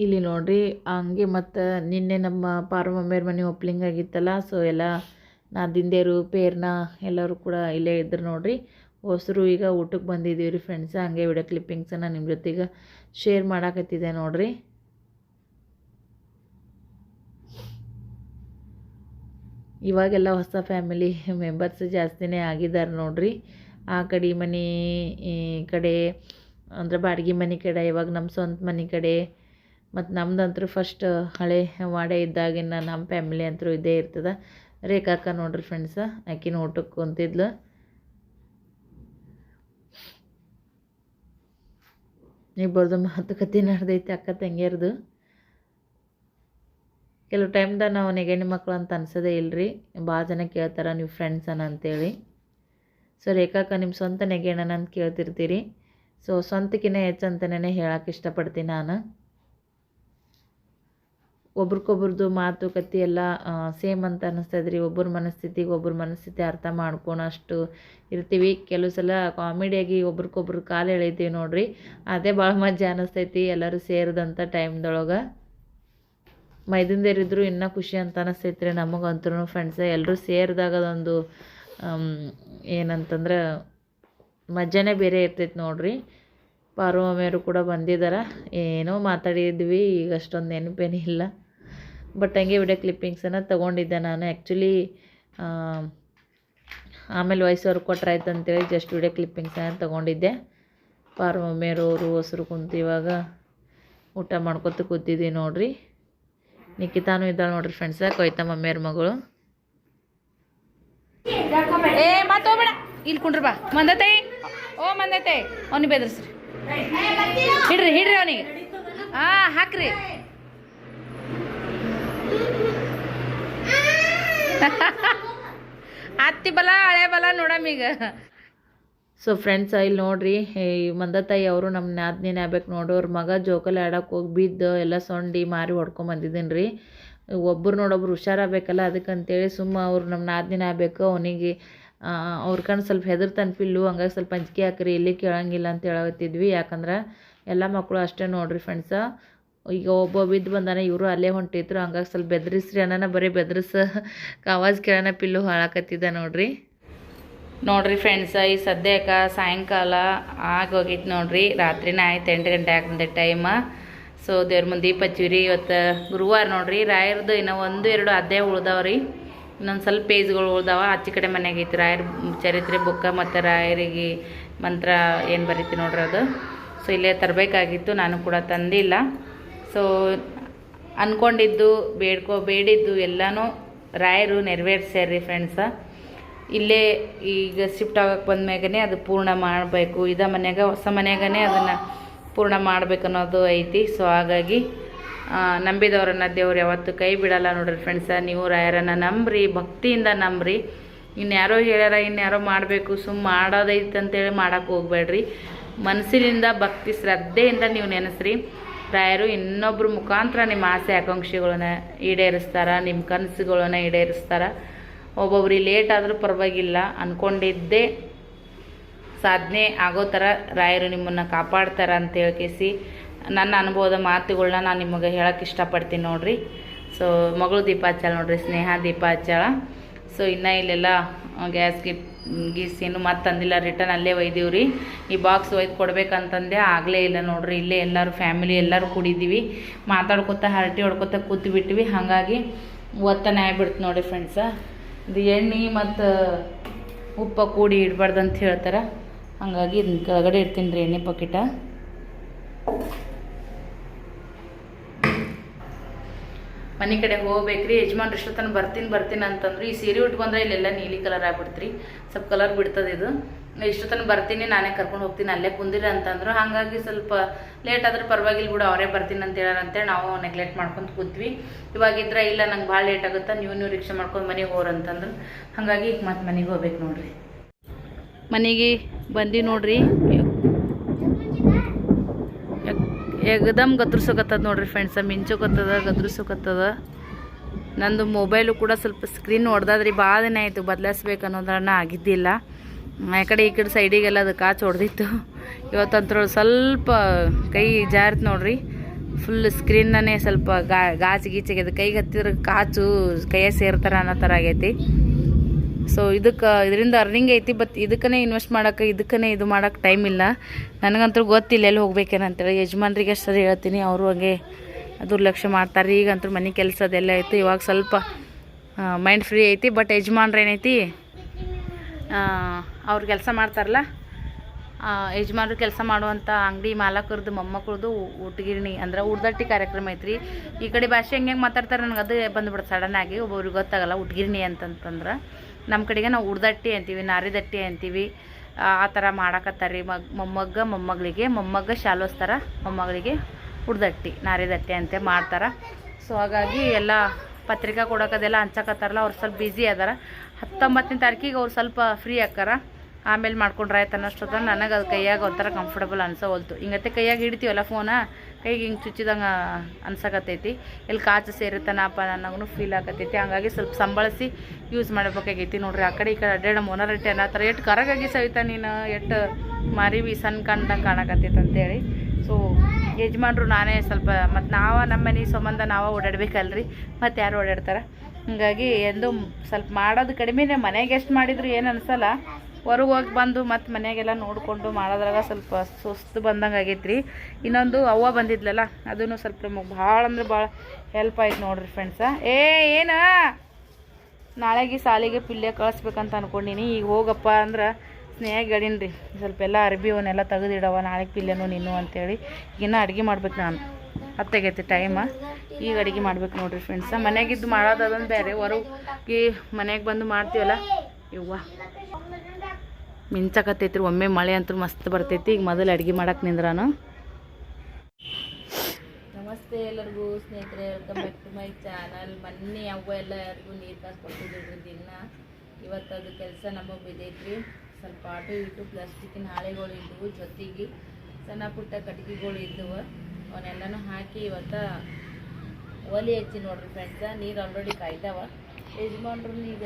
ಇಲ್ಲಿ ನೋಡ್ರಿ, ಹಂಗೆ ಮತ್ತು ನಿನ್ನೆ ನಮ್ಮ ಪಾರ್ವಮ್ಮರ ಮನೆ ಓಪ್ಲಿಂಗ್ ಆಗಿತ್ತಲ್ಲ ಸೊ ಎಲ್ಲ ನಾದಿಂದೇರು ಪೇರ್ನ ಎಲ್ಲರೂ ಕೂಡ ಇಲ್ಲೇ ಇದ್ರು ನೋಡ್ರಿ. ಹೊಸರು ಈಗ ಊಟಕ್ಕೆ ಬಂದಿದ್ದೀವಿ ರೀ ಫ್ರೆಂಡ್ಸ್ ಹಂಗೆ ವಿಡಿಯೋ ಕ್ಲಿಪ್ಪಿಂಗ್ಸನ್ನು ನಿಮ್ಮ ಜೊತೆಗೆ ಶೇರ್ ಮಾಡಾಕತ್ತಿದೆ ನೋಡ್ರಿ. ಇವಾಗೆಲ್ಲ ಹೊಸ ಫ್ಯಾಮಿಲಿ ಮೆಂಬರ್ಸ್ ಜಾಸ್ತಿನೇ ಆಗಿದ್ದಾರೆ ನೋಡ್ರಿ. ಆ ಕಡೆ ಮನೆ ಕಡೆ ಅಂದರೆ ಬಾಡಿಗೆ ಮನೆ ಕಡೆ, ಇವಾಗ ನಮ್ಮ ಸ್ವಂತ ಮನೆ ಕಡೆ ಮತ್ತು ನಮ್ದಂತರೂ ಫಸ್ಟ್ ಹಳೆ ವಾಡೆ ಇದ್ದಾಗಿನ ನಮ್ಮ ಫ್ಯಾಮಿಲಿ ಅಂತೂ ಇದೇ ಇರ್ತದೆ. ರೇಖಾಕ ನೋಡ್ರಿ ಫ್ರೆಂಡ್ಸ ಆಕಿನ ಊಟಕ್ಕೆ ಕುಂತಿದ್ಲು. ಇಬ್ಬರದು ಮಾತುಕತೆ ನಡೆದೈತೆ ಅಕ್ಕ ತಂಗಿಯರ್ದು. ಕೆಲವು ಟೈಮ್ದಾಗ ನಾವು ನೆಗಣಿ ಮಕ್ಕಳು ಅಂತ ಅನ್ಸೋದೇ ಇಲ್ರಿ. ಭಾಳ ಜನ ಕೇಳ್ತಾರೆ ನೀವು ಫ್ರೆಂಡ್ಸ್ ಅನ್ನ ಅಂತೇಳಿ. ಸೊ ರೇಖಾಕ ನಿಮ್ಮ ಸ್ವಂತ ನೆಗೆಣನ ಅಂತ ಕೇಳ್ತಿರ್ತೀರಿ. ಸೊ ಸ್ವಂತಕ್ಕಿಂತ ಹೆಚ್ಚು ಅಂತಲೇ ಹೇಳಕ್ಕೆ ಇಷ್ಟಪಡ್ತೀನಿ ನಾನು. ಒಬ್ರಿಗೊಬ್ರದ್ದು ಮಾತುಕತೆ ಎಲ್ಲ ಸೇಮ್ ಅಂತ ಅನ್ನಿಸ್ತದೆ ರೀ ಒಬ್ಬರ ಮನಸ್ಥಿತಿಗೆ ಒಬ್ಬರ ಮನಸ್ಥಿತಿ ಅರ್ಥ ಮಾಡ್ಕೊಳಷ್ಟು ಇರ್ತೀವಿ. ಕೆಲವು ಸಲ ಕಾಮಿಡಿಯಾಗಿ ಒಬ್ರಿಗೊಬ್ರು ಕಾಲು ಎಳಿತೀವಿ ನೋಡ್ರಿ. ಅದೇ ಭಾಳ ಮಜಾ ಅನ್ನಿಸ್ತೈತಿ ಎಲ್ಲರೂ ಸೇರಿದಂಥ ಟೈಮ್ದೊಳಗೆ. ಮೈದಿಂದೇರಿದ್ರು ಇನ್ನೂ ಖುಷಿ ಅಂತ ಅನ್ನಿಸ್ತೈತಿ ರೀ ನಮಗಂತೂ ಫ್ರೆಂಡ್ಸ ಎಲ್ಲರೂ ಸೇರಿದಾಗ ಅದೊಂದು ಏನಂತಂದ್ರೆ ಮಜಾನೇ ಬೇರೆ ಇರ್ತೈತಿ ನೋಡ್ರಿ. ಪಾರ್ವಮ್ಮಿಯವರು ಕೂಡ ಬಂದಿದ್ದಾರೆ ಏನೋ ಮಾತಾಡಿದ್ವಿ ಈಗ ಅಷ್ಟೊಂದು ನೆನಪೇನಿಲ್ಲ. ಬಟ್ ಹಂಗೆ ವಿಡಿಯೋ ಕ್ಲಿಪ್ಪಿಂಗ್ಸನ್ನು ತೊಗೊಂಡಿದ್ದೆ ನಾನು. ಆ್ಯಕ್ಚುಲಿ ಆಮೇಲೆ ವಯಸ್ಸವ್ರು ಕೊಟ್ರೆ ಆಯ್ತು ಅಂತೇಳಿ ಜಸ್ಟ್ ವಿಡಿಯೋ ಕ್ಲಿಪ್ಪಿಂಗ್ಸ್ ತೊಗೊಂಡಿದ್ದೆ. ಪಾರ್ ಮೇರೋರು ಹೊಸರು ಕುಂತು ಇವಾಗ ಊಟ ಮಾಡ್ಕೊತ ಕೂತಿದ್ವಿ ನೋಡ್ರಿ. ನಿಖಿತಾನು ಇದ್ದಾಳೆ ನೋಡ್ರಿ ಫ್ರೆಂಡ್ಸ ಕೊಯ್ತಾ ಮಮ್ಮಿಯವ್ರ ಮಗಳು. ಏ ಇಲ್ಲಿ ಕುಂಡ್ರಿ ಬಾ. ಮಂದತೆ. ಓ, ಮಂದತೆ. ಅವನಿಗೆ ಬೆದರ್ಸ್ರಿ. ಹಿಡ್ರಿ ಹಿಡ್ರಿ ಅವನಿಗೆ. ಹಾಂ ಹಾಕ್ರಿ. ಅತ್ತಿ ಬಲ, ಹಳೆ ಬಲ ನೋಡಮ್ಮೀಗ ಸೊ ಫ್ರೆಂಡ್ಸ್ ಇಲ್ಲಿ ನೋಡ್ರಿ ಮಂದತಾಯಿ ಅವರು ನಮ್ಮ ನಾದ್ನಿನ ಆಗ್ಬೇಕು ನೋಡೋರು ಮಗ ಜೋಕಾಲಿ ಆಡಕ್ಕೆ ಹೋಗಿ ಬಿದ್ದು ಎಲ್ಲ ಸೊಂಡಿ ಮಾರಿ ಹೊಡ್ಕೊಂಬಂದಿದ್ದೀನಿ ರೀ ಒಬ್ಬರು ನೋಡೊಬ್ರು ಹುಷಾರಾಗಬೇಕಲ್ಲ, ಅದಕ್ಕಂತೇಳಿ ಸುಮ್ಮ ಅವ್ರು ನಮ್ಮ ನಾದ್ನಿನ ಆಗ್ಬೇಕು ಅವನಿಗೆ ಅವ್ರ ಕಣ್ಣು ಸ್ವಲ್ಪ ಹೆದರ್ತಾನೆ ಪಿಲ್ಲು ಹಂಗಾಗಿ ಸ್ವಲ್ಪ ಅಂಜಿಕೆ ಹಾಕ್ರಿ, ಇಲ್ಲಿ ಕೇಳಂಗಿಲ್ಲ ಅಂತ ಹೇಳತ್ತಿದ್ವಿ ಯಾಕಂದ್ರೆ, ಎಲ್ಲ ಮಕ್ಕಳು ಅಷ್ಟೇ ನೋಡ್ರಿ ಫ್ರೆಂಡ್ಸ ಈಗ ಒಬ್ಬ ಬಿದ್ದು ಬಂದಾನೆ, ಇವರು ಅಲ್ಲೇ ಹೊಂಟಿದ್ರು. ಹಂಗಾಗಿ ಸ್ವಲ್ಪ ಬೆದರಿಸ್ರಿ ಅನ್ನನ ಬರೀ ಬೆದರಿಸ ಆವಾಜ್ ಕೇಳೋಣ ಪಿಲ್ಲು ಹಾಳಾಕತ್ತಿದ್ದ ನೋಡ್ರಿ. ನೋಡ್ರಿ ಫ್ರೆಂಡ್ಸ ಈ ಸದ್ಯಕ್ಕೆ ಸಾಯಂಕಾಲ ಆಗೋಗಿತ್ತು ನೋಡ್ರಿ. ರಾತ್ರಿನ ಆಯ್ತು, ಎಂಟು ಗಂಟೆ ಆಗ್ತದೆ ಟೈಮ ಸೊ ದೇವ್ರ ಮುಂದೆ ದೀಪ ಹಚ್ಚಿವ್ರಿ. ಇವತ್ತು ಗುರುವಾರ ನೋಡ್ರಿ, ರಾಯರ್ದು ಇನ್ನೂ ಒಂದು, ಎರಡು ಅಧ್ಯಾಯ ಉಳ್ದಾವ್ರಿ. ಇನ್ನೊಂದು ಸ್ವಲ್ಪ ಪೇಜ್ಗಳು ಉಳ್ದಾವ, ಆಚೆ ಕಡೆ ಮನೆಗೆ ಐತಿ. ರಾಯರ ಚರಿತ್ರೆ ಬುಕ್ಕ ಮತ್ತು ರಾಯರಿಗೆ ಮಂತ್ರ ಏನು ಬರೀತಿ ನೋಡ್ರಿ ಅದು. ಸೊ ಇಲ್ಲೇ ತರಬೇಕಾಗಿತ್ತು, ನಾನು ಕೂಡ ತಂದಿಲ್ಲ. ಸೊ ಅಂದ್ಕೊಂಡಿದ್ದು ಬೇಡ್ಕೋ, ಬೇಡಿದ್ದು ಎಲ್ಲನೂ ರಾಯರು ನೆರವೇರ್ಸ್ಯಾರ್ರಿ ಫ್ರೆಂಡ್ಸ ಇಲ್ಲೇ ಈಗ ಶಿಫ್ಟ್ ಆಗಕ್ಕೆ ಬಂದ್ಮ್ಯಾಗನೇ ಅದು ಪೂರ್ಣ ಮಾಡಬೇಕು. ಇದ ಮನ್ಯಾಗ, ಹೊಸ ಮನ್ಯಾಗನೇ ಅದನ್ನು ಪೂರ್ಣ ಮಾಡಬೇಕು ಅನ್ನೋದು ಐತಿ. ಸೊ ಹಾಗಾಗಿ ನಂಬಿದವ್ರನ್ನ ದೇವ್ರು ಯಾವತ್ತೂ ಕೈ ಬಿಡಲ್ಲ ನೋಡ್ರಿ ಫ್ರೆಂಡ್ಸ ನೀವು ರಾಯರನ್ನ ನಂಬ್ರಿ, ಭಕ್ತಿಯಿಂದ ನಂಬ್ರಿ. ಇನ್ಯಾರೋ ಹೇಳ್ಯಾರ ಇನ್ಯಾರೋ ಮಾಡಬೇಕು ಸುಮ್ಮ ಮಾಡೋದೈತೆ ಅಂತೇಳಿ ಮಾಡಕ್ಕೆ ಹೋಗ್ಬೇಡ್ರಿ. ಮನಸ್ಸಿನಿಂದ ಭಕ್ತಿ, ಶ್ರದ್ಧೆಯಿಂದ ನೀವು ನೆನೆಸ್ರಿ. ರಾಯರು ಇನ್ನೊಬ್ರ ಮುಖಾಂತರ ನಿಮ್ಮ ಆಸೆ ಆಕಾಂಕ್ಷೆಗಳನ್ನ ಈಡೇರಿಸ್ತಾರ, ನಿಮ್ಮ ಕನಸುಗಳನ್ನ ಈಡೇರಿಸ್ತಾರ. ಒಬ್ಬೊಬ್ರಿಗೆ ಲೇಟ್ ಆದರೂ ಪರವಾಗಿಲ್ಲ. ಅಂದ್ಕೊಂಡಿದ್ದೇ ಸಾಧನೆ ಆಗೋ ಥರ ರಾಯರು ನಿಮ್ಮನ್ನು ಕಾಪಾಡ್ತಾರ ಅಂತ ಹೇಳ್ಕೇಸಿ ನನ್ನ ಅನುಭವದ ಮಾತುಗಳನ್ನ ನಾನು ನಿಮಗೆ ಹೇಳಕ್ಕೆ ಇಷ್ಟಪಡ್ತೀನಿ ನೋಡ್ರಿ. ಸೊ ಮಗಳು ದೀಪಾಚಾಳ ನೋಡ್ರಿ, ಸ್ನೇಹ ದೀಪಾಚಾಳ ಸೊ ಇನ್ನು ಇಲ್ಲೆಲ್ಲ ಗ್ಯಾಸ್ ಗಿ ಗೀಸ್ ಏನು ಮತ್ತೆ ತಂದಿಲ್ಲ ರಿಟರ್ನ್ ಅಲ್ಲೇ ಒಯ್ದೀವ್ರಿ ಈ ಬಾಕ್ಸ್ ಒಯ್ದು ಕೊಡ್ಬೇಕಂತಂದೆ, ಆಗಲೇ ಇಲ್ಲ ನೋಡ್ರಿ, ಇಲ್ಲೇ ಎಲ್ಲರೂ ಫ್ಯಾಮಿಲಿ ಎಲ್ಲರೂ ಕೂಡಿದ್ದೀವಿ. ಮಾತಾಡ್ಕೊತ ಹರಟಿ ಹೊಡ್ಕೊತ ಕೂತು ಬಿಟ್ವಿ. ಹಾಗಾಗಿ ಒತ್ತನ ಆಗ್ಬಿಡ್ತು ನೋಡಿ ಫ್ರೆಂಡ್ಸ ಇದು ಎಣ್ಣೆ ಮತ್ತು ಉಪ್ಪ ಕೂಡಿ ಇಡಬಾರ್ದು ಅಂತ ಹೇಳ್ತಾರೆ. ಹಾಗಾಗಿ ಇದನ್ನ ಕೆಳಗಡೆ ಇಡ್ತೀನಿ ರೀ ಎಣ್ಣೆ ಪಕೆಟ ಮನೆ ಕಡೆ ಹೋಗ್ಬೇಕ್ರಿ, ಯಜಮಾನ್ರು ಇಷ್ಟೊತ್ತನ ಬರ್ತೀನಿ ಬರ್ತೀನಿ ಅಂತಂದ್ರು, ಈ ಸೀರೆ ಉಟ್ಕೊಂಡ್ರೆ ಇಲ್ಲೆಲ್ಲ ನೀಲಿ ಕಲರ್ ಆಗ್ಬಿಡ್ತ್ರಿ. ಸ್ವಲ್ಪ ಕಲರ್ ಬಿಡ್ತದೆ ಇದು. ಇಷ್ಟೊತ್ತನ ಬರ್ತೀನಿ, ನಾನೇ ಕರ್ಕೊಂಡು ಹೋಗ್ತೀನಿ, ಅಲ್ಲೇ ಕುಂದಿರ ಅಂತಂದ್ರು. ಹಾಗಾಗಿ ಸ್ವಲ್ಪ ಲೇಟ್ ಆದ್ರೆ ಪರವಾಗಿಲ್ಲ ಬಿಡು, ಅವರೇ ಬರ್ತೀನಿ ಅಂತ ಹೇಳಾರಂತೆ ನಾವು ನೆಗ್ಲೆಕ್ಟ್ ಮಾಡ್ಕೊಂಡು ಕೂತ್ವಿ. ಇವಾಗಿದ್ರೆ ಇಲ್ಲ, ನಂಗೆ ಭಾಳ ಲೇಟ್ ಆಗುತ್ತೆ, ನೀವು ನೀವು ರಿಕ್ಷಾ ಮಾಡ್ಕೊಂಡು ಮನೆಗೆ ಹೋರ್ ಅಂತಂದ್ರು. ಹಾಗಾಗಿ ಮತ್ತೆ ಮನೆಗೆ ಹೋಗ್ಬೇಕು ನೋಡ್ರಿ. ಮನೆಗೆ ಬಂದಿ ನೋಡ್ರಿ ಎಗ್ದಮ್ ಗದ್ರಸೋಕತ್ತದ ನೋಡ್ರಿ ಫ್ರೆಂಡ್ಸ ಮಿಂಚೋಕತ್ತದ ಗದ್ರಸೋಕತ್ತದ ನಂದು ಮೊಬೈಲು ಕೂಡ ಸ್ವಲ್ಪ ಸ್ಕ್ರೀನ್ ಹೊಡೆದಾದ್ರಿ ಭಾಳ ದಿನ ಆಯಿತು ಬದಲಾಯಿಸ್ಬೇಕು ಅನ್ನೋದನ್ನ ಆಗಿದ್ದಿಲ್ಲ. ಆ ಕಡೆ ಈ ಕಡೆ ಸೈಡಿಗೆಲ್ಲ ಅದು ಕಾಚು ಹೊಡೆದಿತ್ತು. ಇವತ್ತಂತ್ರ ಸ್ವಲ್ಪ ಕೈ ಜಾರಿತು ನೋಡ್ರಿ. ಫುಲ್ ಸ್ಕ್ರೀನ್ನೇ ಸ್ವಲ್ಪ ಗಾ ಗಾಚು ಗೀಚಿಗೆ ಕೈಗೆ ಹತ್ತಿದ್ರೆ ಕಾಚು, ಕೈಯ ಸೇರ್ತಾರ ಅನ್ನೋ ಥರ ಆಗೈತಿ. ಸೊ ಇದಕ್ಕೆ, ಇದರಿಂದ ಅರ್ನಿಂಗ್ ಐತಿ ಬಟ್ ಇದಕ್ಕನೇ ಇನ್ವೆಸ್ಟ್ ಮಾಡೋಕೆ, ಇದಕ್ಕನೇ ಇದು ಮಾಡೋಕ್ಕೆ ಟೈಮ್ ಇಲ್ಲ. ನನಗಂತೂ ಗೊತ್ತಿಲ್ಲ, ಎಲ್ಲಿ ಹೋಗ್ಬೇಕೇನಂತೇಳಿ ಯಜಮಾನ್ರಿಗೆ ಸರಿ ಹೇಳ್ತೀನಿ. ಅವರು ಹಂಗೆ ದುರ್ಲಕ್ಷ್ಯ ಮಾಡ್ತಾರೆ. ಈಗಂತೂ ಮನೆ ಕೆಲಸ ಅದೆಲ್ಲ ಐತಿ. ಇವಾಗ ಸ್ವಲ್ಪ ಮೈಂಡ್ ಫ್ರೀ ಐತಿ ಬಟ್ ಯಜಮಾನ್ರು ಏನೈತಿ ಅವ್ರು ಕೆಲಸ ಮಾಡ್ತಾರಲ್ಲ ಯಜಮಾನ್ರು ಕೆಲಸ ಮಾಡುವಂಥ ಅಂಗಡಿ ಮಾಲಕರದ್ದು ಮೊಮ್ಮಕ್ಕಳದ್ದು ಊಟಗಿರಣಿ, ಅಂದ್ರೆ ಉಡ್ದಟ್ಟಿ ಕಾರ್ಯಕ್ರಮ ಐತ್ರಿ. ಈ ಕಡೆ ಭಾಷೆ ಹೆಂಗೆ ಹೆಂಗೆ ಮಾತಾಡ್ತಾರೆ ನನಗೆ ಅದು ಬಂದ್ಬಿಡ್ತು ಸಡನ್ ಆಗಿ. ಒಬ್ಬೊಬ್ರಿಗೆ ಗೊತ್ತಾಗಲ್ಲ ಉಟ್ಗಿರಣಿ ಅಂತಂತಂದ್ರೆ. ನಮ್ಮ ಕಡೆಗೆ ನಾವು ಉಡ್ದಟ್ಟಿ ಅಂತೀವಿ, ನಾರಿದಟ್ಟಿ ಅಂತೀವಿ. ಆ ಥರ ಮಾಡಾಕತ್ತಾರ ಮಗ್ ಮೊಮ್ಮಗ್ಗ ಮೊಮ್ಮಗಳಿಗೆ. ಮೊಮ್ಮಗ್ಗ ಶಾಲೋಸ್ತಾರ, ಮೊಮ್ಮಗಳಿಗೆ ಉಡ್ದಟ್ಟಿ, ನಾರಿದಟ್ಟಿ ಅಂತ ಮಾಡ್ತಾರೆ. ಸೊ ಹಾಗಾಗಿ ಎಲ್ಲ ಪತ್ರಿಕಾ ಕೊಡೋಕದೆಲ್ಲ ಹಂಚಕತ್ತಾರಲ್ಲ, ಅವ್ರು ಸ್ವಲ್ಪ ಬ್ಯುಸಿ ಅದಾರ. ಹತ್ತೊಂಬತ್ತನೇ ತಾರೀಕಿಗೆ ಅವ್ರು ಸ್ವಲ್ಪ ಫ್ರೀ ಆಕ್ಕಾರ ಆಮೇಲೆ ಮಾಡ್ಕೊಂಡ್ರೆ ಆಯ್ತು ನನಗೆ ಅದು ಕೈಯಾಗ ಒಂಥರ ಕಂಫರ್ಟಬಲ್ ಅನ್ಸೋವಲ್ತು ಹಿಂಗತ್ತೆ ಕೈಯಾಗ ಹಿಡಿತೀವಲ್ಲ ಫೋನ ಕೈಗೆ ಹಿಂಗೆ ಚುಚ್ಚಿದಂಗೆ ಅನ್ಸಕತ್ತೈತಿ. ಇಲ್ಲಿ ಕಾಚು ಸೇರುತ್ತಾನಪ್ಪ ನನಗೂ ಫೀಲ್ ಆಗತ್ತೈತಿ. ಹಂಗಾಗಿ ಸ್ವಲ್ಪ ಸಂಬಳಿಸಿ ಯೂಸ್ ಮಾಡಬೇಕಾಗೈತಿ ನೋಡ್ರಿ. ಆ ಕಡೆ ಈ ಕಡೆ ಅಡ್ಡಾಡ ಮೊನರಟ್ಟೆ ಅನ್ನೋ ಥರ ಎಷ್ಟು ಕರಗಾಗಿ ಸವಿತ ನೀನು? ಎಷ್ಟು ಮಾರಿವಿ ಸಣ್ಣ ಕಂಡಂಗೆ ಕಾಣಕತ್ತೈತೆ ಅಂತೇಳಿ ಸೊ ಯಜಮಾನ್ರು ನಾನೇ ಸ್ವಲ್ಪ ಮತ್ತು ನಾವು ನಮ್ಮ ಮನೆ ಸಂಬಂಧ ನಾವು ಓಡಾಡ್ಬೇಕಲ್ರಿ. ಮತ್ತು ಯಾರು ಓಡಾಡ್ತಾರೆ? ಹಾಗಾಗಿ ಎಂದು ಸ್ವಲ್ಪ ಮಾಡೋದು ಕಡಿಮೆನೇ ಮನೆಗೆ ಎಷ್ಟು ಮಾಡಿದ್ರು ಏನು ಅನ್ಸಲ್ಲ. ಹೊರಗೆ ಹೋಗಿ ಬಂದು ಮತ್ತು ಮನೆಯಾಗೆಲ್ಲ ನೋಡಿಕೊಂಡು ಮಾಡೋದ್ರಾಗ ಸ್ವಲ್ಪ ಸುಸ್ತು ಬಂದಂಗೆ ಆಗೈತ್ರಿ. ಇನ್ನೊಂದು ಅವ್ವ ಬಂದಿದ್ಲಲ್ಲ ಅದೂ ಸ್ವಲ್ಪ ನಮಗೆ ಭಾಳ ಅಂದ್ರೆ ಭಾಳ ಹೆಲ್ಪ್ ಆಯ್ತು ನೋಡ್ರಿ ಫ್ರೆಂಡ್ಸ ಏ, ಏನ? ನಾಳೆಗೆ ಸಾಲಿಗೆ ಪಿಲ್ಲೆ ಕಳಿಸ್ಬೇಕಂತ ಅಂದ್ಕೊಂಡಿನಿ ಈಗ ಹೋಗಪ್ಪ ಅಂದ್ರೆ ಸ್ನೇಹ ಗಡೀನಿ ರೀ ಸ್ವಲ್ಪ ಎಲ್ಲ ಅರ್ಬಿ ಅವನ್ನೆಲ್ಲ ತೆಗೆದಿಡವ, ನಾಳೆಗೆ ಪಿಲ್ಲೆನೂ ನೀನು ಅಂತೇಳಿ. ಇನ್ನೂ ಅಡುಗೆ ಮಾಡ್ಬೇಕು ನಾನು. ಹತ್ತಾಗೈತಿ ಟೈಮ ಈಗ ಅಡುಗೆ ಮಾಡ್ಬೇಕು ನೋಡ್ರಿ ಫ್ರೆಂಡ್ಸ ಮನೆಯಾಗಿದ್ದು ಮಾಡೋದು ಅದೊಂದು ಬೇರೆ ಹೊರಗೆ ಮನೆಗೆ ಬಂದು ಮಾಡ್ತೀವಲ್ಲ? ಇವ್ವ ಮಿಂಚಕತ್ತೈತ್ರಿ, ಒಮ್ಮೆ ಮಳೆ ಅಂತೂ ಮಸ್ತ್ ಬರ್ತೈತಿ. ಈಗ ಮೊದಲು ಅಡುಗೆ ಮಾಡಕ್ಕೆ ನಿಂದ್ರಾನು. ನಮಸ್ತೆ ಎಲ್ಲರಿಗೂ ಸ್ನೇಹಿತರೆ welcome back to my channel ಮೊನ್ನೆ ಅವ್ವ ಎಲ್ಲ ಯಾರಿಗೂ ನೀರು ಕಾಸು ಕೊಟ್ಟಿದ್ದೀವಿ ದಿನ. ಇವತ್ತು ಅದು ಕೆಲಸ ನಮಗೆ ಬಿದ್ದೈತ್ರಿ. ಸ್ವಲ್ಪ ಆಟೋ ಇಟ್ಟು ಪ್ಲಾಸ್ಟಿಕ್ಕಿನ ಹಾಳೆಗಳು ಇದ್ದವು ಜೊತೆಗೆ ಸಣ್ಣ ಪುಟ್ಟ ಕಟ್ಟಿಗೆಗಳು ಇದ್ದವು ಅವನ್ನೆಲ್ಲನೂ ಹಾಕಿ ಇವತ್ತು ಒಲಿ ಹಚ್ಚಿ ನೋಡ್ರಿ ಫ್ರೆಂಡ್ಸ ನೀರು ಆಲ್ರೆಡಿ ಕಾಯ್ದಾವ. ಯಜಮಾನ್ರು ಈಗ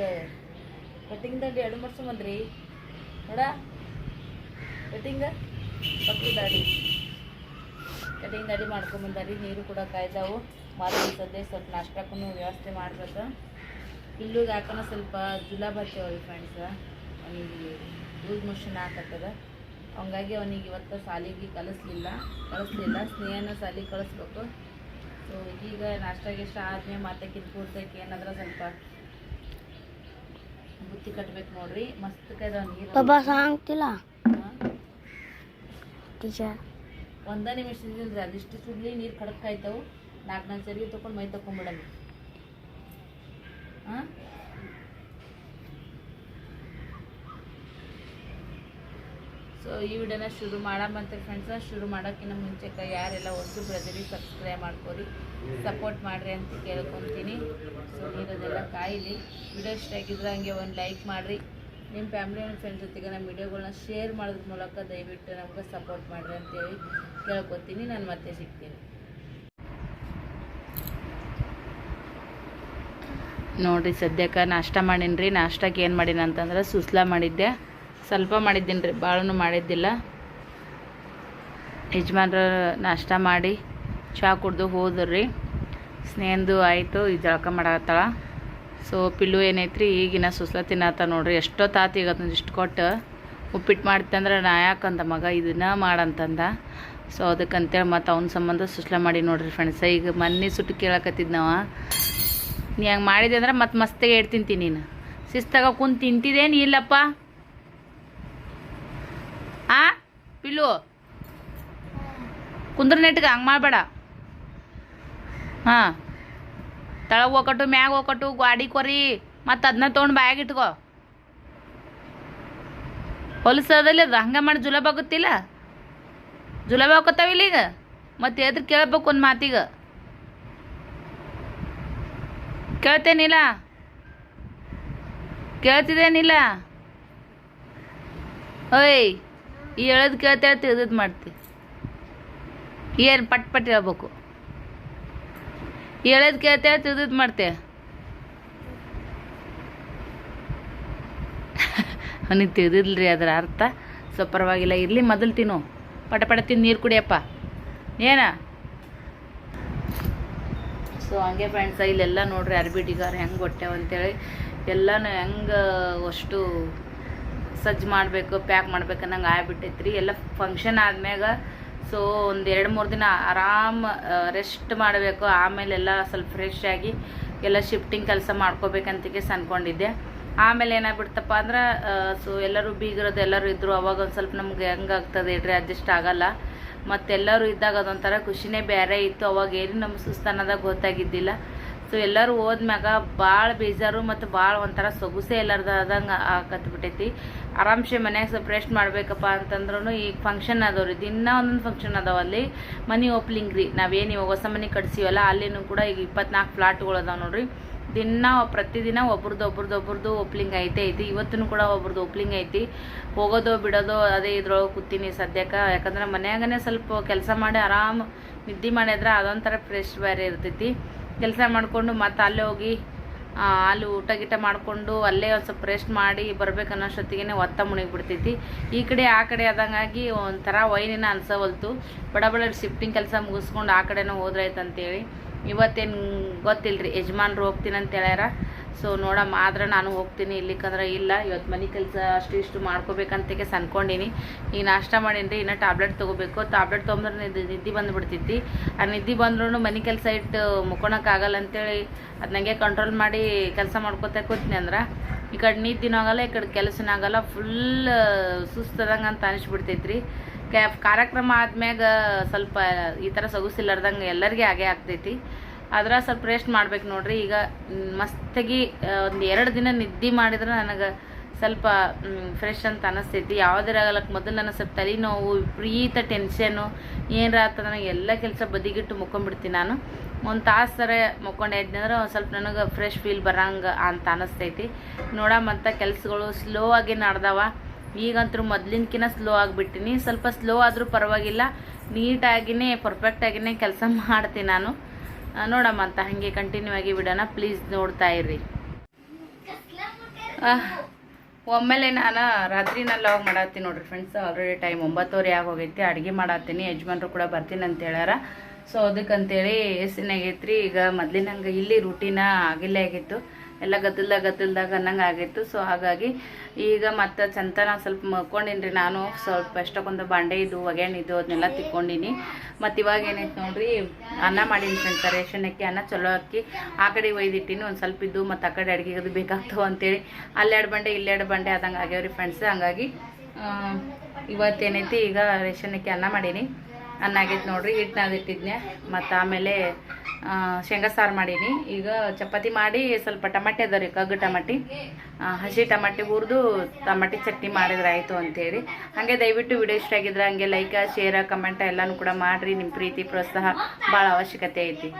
ಕಟ್ಟಿಂಗ್ದಾಗ ಎರಡು ಮಾಡ್ಸೊಂಬಂದ್ರಿ ನೋಡ ಕಟಿಂಗ ಬಕ್ರಿ ದಾಡಿ ಕಟಿಂಗ್ ದಾಡಿ ಮಾಡ್ಕೊಂಬಂದಾರಿ ನೀರು ಕೂಡ ಕಾಯ್ದಾವು ಮಾರ್ನಿಂಗ್ ಸದ್ಯ ಸ್ವಲ್ಪ ನಾಷ್ಟಕ್ಕೂ ವ್ಯವಸ್ಥೆ ಮಾಡ್ಬೇಕು ಇಲ್ಲೂ ಯಾಕನ ಸ್ವಲ್ಪ ಜುಲಾಬ್ ಹಚ್ಚೇವರಿ ಫ್ರೆಂಡ್ಸ್ ಅವನಿಗೆ ಲೂಸ್ ಮೋಷನ್ ಹಾಕತ್ತದ ಹಂಗಾಗಿ ಅವನಿಗೆ ಇವತ್ತು ಸಾಲಿಗೆ ಕಲಿಸ್ಲಿಲ್ಲ ಕಳಿಸ್ಲಿಲ್ಲ ಸ್ನೇಹನ ಸಾಲಿಗೆ ಕಳಿಸ್ಬೇಕು ಸೊ ಈಗ ನಾಷ್ಟ ಗಿಷ್ಟ ಆದ್ಮೇಲೆ ಮತ್ತೆ ಕಿತ್ಕೊಡ್ತೈತಿ ಏನಾದ್ರೆ ಸ್ವಲ್ಪ ಬುತ್ತಿ ಕಟ್ಬೇಕು ನೋಡ್ರಿ ಮಸ್ತ್ ಕೈದ ನೀರು. ಪಪ್ಪ ಸಾಂಗ್ತಿಲ್ಲ? ಟೀಚರ್. ಒಂದ ನಿಮಿಷ ಇದ್ದಿಲ್ರಿ ಅದಿಷ್ಟು ಸುಡ್ಲಿ ನೀರು ಕಡಕ್ ಆಯ್ತಾವು ನಾಲ್ಕು ನಾಲ್ಕು ಸರಿ ತಕೊಂಡ್ ಮೈ ತಕೊಂಡ್ಬಿಡಲ್ಲ ಹಾಂ? ಸೊ ಈ ವಿಡಿಯೋನ ಶುರು ಮಾಡಮಂತ ಫ್ರೆಂಡ್ಸ ಶುರು ಮಾಡೋಕ್ಕಿಂತ ಮುಂಚೆ ಯಾರೆಲ್ಲ ಒಂದು ಬ್ರದರಿ ಸಬ್ಸ್ಕ್ರೈಬ್ ಮಾಡ್ಕೊರಿ. ಸಪೋರ್ಟ್ ಮಾಡಿರಿ ಅಂತ ಕೇಳ್ಕೊತೀನಿ. ಸೊ ನೀರದೆಲ್ಲ ಕಾಯಿಲಿ. ವಿಡಿಯೋ ಇಷ್ಟ ಆಗಿದ್ರೆ ಹಂಗೆ ಒಂದು ಲೈಕ್ ಮಾಡಿರಿ. ನಿಮ್ಮ ಫ್ಯಾಮಿಲಿ ಆ್ಯಂಡ್ ಫ್ರೆಂಡ್ಸ್ ಜೊತೆಗೆ ನಮ್ಮ ವಿಡಿಯೋಗಳನ್ನ ಶೇರ್ ಮಾಡೋದ್ರ ಮೂಲಕ ದಯವಿಟ್ಟು ನಮ್ಗೆ ಸಪೋರ್ಟ್ ಮಾಡಿರಿ ಅಂತೇಳಿ ಕೇಳ್ಕೊತೀನಿ. ನಾನು ಮತ್ತೆ ಸಿಗ್ತೀನಿ. ನೋಡಿರಿ, ಸದ್ಯಕ್ಕೆ ನಾಷ್ಟ ಮಾಡೀನಿ ರೀ ನಾಷ್ಟಕ್ಕೆ ಏನು ಮಾಡೀನಿ ಅಂತಂದ್ರೆ ಸುಸ್ಲಾ ಮಾಡಿದ್ದೆ. ಸ್ವಲ್ಪ ಮಾಡಿದ್ದೀನಿ ರೀ ಭಾಳನೂ ಮಾಡಿದ್ದಿಲ್ಲ. ಯಜಮಾನ್ರು ನಾಷ್ಟ ಮಾಡಿ ಚಹಾ ಕುಡ್ದು ಹೋದ್ರಿ. ಸ್ನೇಹಂದು ಆಯಿತು, ಈ ಜಳಕ ಮಾಡತ್ತಾಳ ಸೊ ಪಿಲ್ಲು ಏನೈತ್ರಿ, ಈಗಿನ ಸುಸ್ಲ ತಿನ್ನತ್ತ ನೋಡ್ರಿ. ಎಷ್ಟೋ ತಾತ ಈಗ ಅದನ್ನ ಇಷ್ಟು ಕೊಟ್ಟು ಉಪ್ಪಿಟ್ಟು ಮಾಡ್ತಂದ್ರೆ, ನಾ ಯಾಕಂದ ಮಗ ಇದನ್ನ ಮಾಡಂತಂದ. ಸೊ ಅದಕ್ಕಂತೇಳಿ ಮತ್ತು ಅವ್ನ ಸಂಬಂಧ ಸುಸ್ಲ ಮಾಡಿ ನೋಡ್ರಿ ಫ್ರೆಂಡ್ಸ ಈಗ ಮೊನ್ನೆ ಸುಟ್ಟು ಕೇಳಕತ್ತಿದ್ ನಾವ. ನೀ ಹಂಗೆ ಮಾಡಿದೆ ಅಂದ್ರೆ ಮತ್ತೆ ಮಸ್ತಾಗಿ ಏಟ್ ತಿಂತೀನಿ ನೀನು. ಶಿಸ್ತಾಗ ಕುಂತು ತಿಂತಿದೇನು ಇಲ್ಲಪ್ಪ? ಆ? ಪಿಲ್ಲು? ಕುಂದ್ರ ನೆಟ್ಗೆ ಹಂಗೆ ಮಾಡಬೇಡ. ಹಾಂ. ತಳಗೆ ಹೋಗಟ್ಟು ಮ್ಯಾಗ ಹೋಗಟ್ಟು ಗಾಡಿ ಕೊರಿ, ಮತ್ತು ಅದನ್ನ ತೊಗೊಂಡು ಬಾಯಾಗ ಇಟ್ಕೋ. ಹೊಲಸದಲ್ಲಿ ಅದು, ಹಂಗೆ ಮಾಡಿ ಜುಲಾಬ್ ಆಗುತ್ತಿಲ್ಲ? ಜುಲಾಬ್ ಹಾಕೋತಾವಿಲ್ಲ ಈಗ? ಮತ್ತೆ ಎದ್ರ ಕೇಳ್ಬೇಕು ಒಂದು ಮಾತಿಗೆ. ಕೇಳ್ತೇನಿಲ್ಲ? ಕೇಳ್ತಿದ್ದೇನಿಲ್ಲ ಓಯ್, ಈ ಹೇಳೋದು ಹೇಳ್ತಿ ತಿಳಿದ್ ಮಾಡ್ತಿ. ಏನು ಪಟ್ ಪಟ್ ಹೇಳ್ಬೇಕು. ಹೇಳೋದು ಕೇಳ್ತೇವೆ ತಿಳಿದ್ ಮಾಡ್ತೆ. ಅವನಿಗೆ ತಿಳಿದಿಲ್ರಿ ಅದರ ಅರ್ಥ? ಸೊ ಪರವಾಗಿಲ್ಲ, ಇರಲಿ ಮೊದಲು ತಿನ್ನು. ಪಟ ಪಟ ತಿಂದು ನೀರು ಕುಡಿಯಪ್ಪ. ಏನ? ಸೊ ಹಂಗೆ ಫ್ರೆಂಡ್ಸ ಇಲ್ಲೆಲ್ಲ ನೋಡ್ರಿ, ಅರ್ಬಿಟಿಗಾರ ಹೆಂಗೆ ಹೊಟ್ಟೆವು ಅಂತೇಳಿ. ಎಲ್ಲನೂ ಹೆಂಗೆ, ಅಷ್ಟು ಸಜ್ಜು ಮಾಡಬೇಕು, ಪ್ಯಾಕ್ ಮಾಡ್ಬೇಕು ಅನ್ನಂಗೆ ಆಗ್ಬಿಟ್ಟೈತ್ರಿ. ಎಲ್ಲ ಫಂಕ್ಷನ್ ಆದ್ಮ್ಯಾಗ ಸೊ ಒಂದು ಎರಡು ಮೂರು ದಿನ ಆರಾಮ್ ರೆಸ್ಟ್ ಮಾಡಬೇಕು. ಆಮೇಲೆ ಎಲ್ಲ ಸ್ವಲ್ಪ ಫ್ರೆಶ್ ಆಗಿ ಎಲ್ಲ ಶಿಫ್ಟಿಂಗ್ ಕೆಲಸ ಮಾಡ್ಕೋಬೇಕಂತಿಗೆ ಅನ್ಕೊಂಡಿದ್ದೆ ಆಮೇಲೆ ಏನಾಗ್ಬಿಡ್ತಪ್ಪ ಅಂದ್ರೆ ಸೊ ಎಲ್ಲರೂ ಬೀಗಿರೋದು ಎಲ್ಲರೂ ಇದ್ದರು ಅವಾಗ ಒಂದು ಸ್ವಲ್ಪ ನಮ್ಗೆ ಹೆಂಗಾಗ್ತದೆ ಇಡ್ರಿ ಅಡ್ಜಸ್ಟ್ ಆಗಲ್ಲ. ಮತ್ತೆಲ್ಲರೂ ಇದ್ದಾಗ ಅದೊಂಥರ ಖುಷಿನೇ ಬೇರೆ ಇತ್ತು. ಅವಾಗ ಏನು ನಮ್ಮ ಸುಸ್ತಾನದಾಗ ಗೊತ್ತಾಗಿದ್ದಿಲ್ಲ. ಸೊ ಎಲ್ಲರೂ ಹೋದ್ಮ್ಯಾಗ ಭಾಳ ಬೇಜಾರು ಮತ್ತು ಭಾಳ ಒಂಥರ ಸೊಗುಸೆ ಎಲ್ಲರದ ಆದಂಗೆ ಆಕತ್ಬಿಟ್ಟೈತಿ ಆರಾಮ್ಸೆ ಮನ್ಯಾಗ ಸ್ವಲ್ಪ ರೆಸ್ಟ್ ಮಾಡ್ಬೇಕಪ್ಪ ಅಂತಂದ್ರೂ ಈಗ ಫಂಕ್ಷನ್ ಅದಾವ್ರಿ. ದಿನ ಒಂದೊಂದು ಫಂಕ್ಷನ್ ಅದಾವ ಅಲ್ಲಿ. ಮನೆ ಓಪ್ಲಿಂಗ್ ರೀ. ನಾವೇನು ಇವಾಗ ಹೊಸ ಮನೆ ಕಟ್ಸೀವಲ್ಲ, ಅಲ್ಲಿನೂ ಕೂಡ ಈಗ ಇಪ್ಪತ್ನಾಲ್ಕು ಫ್ಲಾಟ್ಗಳು ಅದಾವ ನೋಡ್ರಿ. ದಿನ ಪ್ರತಿದಿನ ಒಬ್ರದ್ದು ಒಬ್ರದ್ದು ಒಬ್ರದ್ದು ಓಪ್ಲಿಂಗ್ ಐತೆ ಐತಿ. ಇವತ್ತೂ ಕೂಡ ಒಬ್ರದ್ದು ಓಪ್ಲಿಂಗ್ ಐತಿ. ಹೋಗೋದು ಬಿಡೋದು ಅದೇ ಇದ್ರೊಳಗೆ ಕೂತೀನಿ ಸದ್ಯಕ್ಕೆ. ಯಾಕಂದ್ರೆ ಮನ್ಯಾಗನೇ ಸ್ವಲ್ಪ ಕೆಲಸ ಮಾಡಿ ಆರಾಮ್ ನಿದ್ದೆ ಮಾಡಿದ್ರೆ ಅದೊಂಥರ ಫ್ರೆಶ್ ಬೇರೆ ಇರ್ತೈತಿ. ಕೆಲಸ ಮಾಡಿಕೊಂಡು ಮತ್ತೆ ಅಲ್ಲೇ ಹೋಗಿ ಅಲ್ಲಿ ಊಟ ಗೀಟ ಮಾಡಿಕೊಂಡು ಅಲ್ಲೇ ಒಂದು ಸ್ವಲ್ಪ ರೆಸ್ಟ್ ಮಾಡಿ ಬರ್ಬೇಕು ಅನ್ನೋಷ್ಟೊತ್ತಿಗೆ ಒತ್ತ ಮುಣಿಗ್ಬಿಡ್ತೈತಿ. ಈ ಕಡೆ, ಆ ಕಡೆ ಆದಂಗಾಗಿ ಒಂಥರ ವೈನಿನ ಅನ್ಸವಲ್ತು. ಬಡ ಬಡ ಶಿಫ್ಟಿಂಗ್ ಕೆಲಸ ಮುಗಿಸ್ಕೊಂಡು ಆ ಕಡೆನೂ ಹೋದ್ರಾಯ್ತು ಅಂತೇಳಿ ಇವತ್ತೇನು ಗೊತ್ತಿಲ್ಲ ರೀ ಯಜಮಾನ್ರು ಹೋಗ್ತೀನಿ ಅಂತ ಹೇಳ್ಯಾರ. ಸೊ ನೋಡಮ್ಮ, ಆದ್ರೆ ನಾನು ಹೋಗ್ತೀನಿ ಇಲ್ಲಿಕ್ಕಂದ್ರೆ ಇಲ್ಲ. ಇವತ್ತು ಮನೆ ಕೆಲಸ ಅಷ್ಟು ಇಷ್ಟು ಮಾಡ್ಕೋಬೇಕಂತಕ್ಕೆ ಅನ್ಕೊಂಡೀನಿ ಈಗ ನಾಷ್ಟ ಮಾಡೀನಿ ರೀ ಇನ್ನು ಟ್ಯಾಬ್ಲೆಟ್ ತೊಗೋಬೇಕು. ಟ್ಯಾಬ್ಲೆಟ್ ತೊಗೊಂಡ್ರೆ ನಿದ್ದೆ ನಿದ್ದೆ ಬಂದುಬಿಡ್ತೈತಿ. ಆ ನಿದ್ದೆ ಬಂದ್ರೂ ಮನೆ ಕೆಲಸ ಇಟ್ಟು ಮುಕ್ಕೊಳಕ್ಕಾಗಲ್ಲ ಅಂತೇಳಿ ಅದು ನನಗೆ ಕಂಟ್ರೋಲ್ ಮಾಡಿ ಕೆಲಸ ಮಾಡ್ಕೋತಾ ಕೂತೀನಿ ಅಂದ್ರೆ, ಈ ಕಡೆ ನಿದ್ದೆನೂ ಆಗಲ್ಲ ಈ ಕಡೆ ಕೆಲಸನೂ ಆಗಲ್ಲ ಫುಲ್ ಸುಸ್ತದಂಗೆ ಅಂತ ಅನಿಸ್ಬಿಡ್ತೈತ್ರಿ. ಕ್ಯಾ ಕಾರ್ಯಕ್ರಮ ಆದ್ಮ್ಯಾಗ ಸ್ವಲ್ಪ ಈ ಥರ ಸೊಗಸಿಲ್ಲಾರ್ದಂಗೆ ಎಲ್ಲರಿಗೆ ಆಗೇ ಆಗ್ತೈತಿ. ಅದ್ರ ಸ್ವಲ್ಪ ರೆಸ್ಟ್ ಮಾಡ್ಬೇಕು ನೋಡ್ರಿ. ಈಗ ಮಸ್ತಾಗಿ ಒಂದು ಎರಡು ದಿನ ನಿದ್ದೆ ಮಾಡಿದ್ರೆ ನನಗೆ ಸ್ವಲ್ಪ ಫ್ರೆಶ್ ಅಂತ ಅನಿಸ್ತೈತಿ. ಆಗಲಕ್ಕೆ ಮೊದಲು ನನಗೆ ಸ್ವಲ್ಪ ತಲೆನೋವು, ವಿಪರೀತ ಟೆನ್ಷನು ಏನಾರ ಆತದ ನನಗೆ ಎಲ್ಲ ಕೆಲಸ ಬದಿಗಿಟ್ಟು ಮುಕ್ಕೊಂಬಿಡ್ತೀನಿ ನಾನು. ಒಂದು ತಾಸು ಸರ ಮುಕ್ಕೊಂಡು ಒಂದು ಸ್ವಲ್ಪ ನನಗೆ ಫ್ರೆಶ್ ಫೀಲ್ ಬರಂಗೆ ಅಂತ ಅನಿಸ್ತೈತಿ. ನೋಡ ಕೆಲಸಗಳು ಸ್ಲೋ ಆಗಿ ನಡ್ದಾವ. ಈಗಂತೂ ಮೊದ್ಲಿನ್ಕಿನ ಸ್ಲೋ ಆಗಿಬಿಟ್ಟಿನಿ. ಸ್ವಲ್ಪ ಸ್ಲೋ ಆದರೂ ಪರವಾಗಿಲ್ಲ. ನೀಟಾಗಿನೇ ಪರ್ಫೆಕ್ಟಾಗಿನೇ ಕೆಲಸ ಮಾಡ್ತೀನಿ ನಾನು. ನೋಡಮ್ಮ ಅಂತ ಹಾಗೆ ಕಂಟಿನ್ಯೂ ಆಗಿ ಬಿಡೋಣ. ಪ್ಲೀಸ್ ನೋಡ್ತಾ ಇರ್ರಿ. ಒಮ್ಮೆಲೆ ನಾನು ರಾತ್ರಿನಲ್ಲಿ ಲಾಗ್ ಮಾಡತ್ತೀನಿ ನೋಡ್ರಿ ಫ್ರೆಂಡ್ಸ್ ಆಲ್ರೆಡಿ ಟೈಮ್ ಒಂಬತ್ತುವರೆ ಆಗಿ ಹೋಗೈತಿ ಅಡುಗೆ ಮಾಡತ್ತೀನಿ. ಯಜಮಾನ್ರು ಕೂಡ ಬರ್ತೀನಿ ಅಂತ ಹೇಳ್ಯಾರ. ಸೊ ಅದಕ್ಕಂತೇಳಿ ಎಸಿನಾಗೈತ್ರಿ ಈಗ ಮೊದಲಿನಂಗೆ ಇಲ್ಲಿ ರೂಟೀನ ಆಗಿಲ್ಲೇ ಆಗಿತ್ತು. ಎಲ್ಲ ಗದ್ದಲ ಗದ್ದಲ್ದಾಗ ಅನ್ನಂಗೆ ಆಗಿತ್ತು. ಸೊ ಹಾಗಾಗಿ ಈಗ ಮತ್ತೆ ಚಂತನ ಸ್ವಲ್ಪ ಮಲ್ಕೊಂಡಿನ್ರಿ. ನಾನು ಸ್ವಲ್ಪ ಎಷ್ಟಕ್ಕೊಂದು ಬಾಂಡೆ ಇದು ಒಗ್ಯಾಣಿದ್ದು ಅದನ್ನೆಲ್ಲ ತಿಕ್ಕೊಂಡಿನಿ. ಮತ್ತು ಇವಾಗ ಏನೈತೆ ನೋಡ್ರಿ, ಅನ್ನ ಮಾಡೀನಿ ಫ್ರೆಂಡ್ಸ್ ರೇಷನ್ ಅಕ್ಕಿ ಅನ್ನ ಚಲೋ ಅಕ್ಕಿ. ಆ ಕಡೆ ಒಯ್ದಿಟ್ಟಿನಿ, ಒಂದು ಸ್ವಲ್ಪ ಇದ್ದು ಮತ್ತು ಆ ಕಡೆ ಅಡುಗೆಗೆ ಅದು ಬೇಕಾಗ್ತವೆ ಅಂತೇಳಿ. ಅಲ್ಲೆರಡು ಬಂಡೆ ಇಲ್ಲೆರಡು ಬಂಡೆ ಆದಂಗೆ ಆಗ್ಯಾವ್ರಿ ಫ್ರೆಂಡ್ಸ್. ಹಂಗಾಗಿ ಇವತ್ತೇನೈತಿ, ಈಗ ರೇಷನ್ ಅಕ್ಕಿ ಅನ್ನ ಮಾಡೀನಿ. ಅನ್ನ ಆಗೈತೆ ನೋಡ್ರಿ ಹಿಟ್ಟು ನಾದಿಟ್ಟಿದ್ನೆ ಮತ್ತು ಆಮೇಲೆ ಶೇಂಗಾ ಸಾರು ಮಾಡೀನಿ. ಈಗ ಚಪಾತಿ ಮಾಡಿ ಸ್ವಲ್ಪ ಟಮಾಟೆ ಅದ ರೀ ಕಗ್ಗು ಟಮಾಟಿ. ಹಸಿ ಟಮಾಟಿ ಹುರಿದು ಟಮಾಟಿ ಚಟ್ನಿ ಮಾಡಿದ್ರೆ ಆಯಿತು ಅಂತೇಳಿ. ಹಾಗೆ ದಯವಿಟ್ಟು ವಿಡಿಯೋ ಇಷ್ಟ ಆಗಿದ್ರೆ ಹಂಗೆ ಲೈಕ ಶೇರ ಕಮೆಂಟ ಎಲ್ಲನೂ ಕೂಡ ಮಾಡಿರಿ. ನಿಮ್ಮ ಪ್ರೀತಿ, ಪ್ರೋತ್ಸಾಹ ಭಾಳ ಅವಶ್ಯಕತೆ ಐತಿ.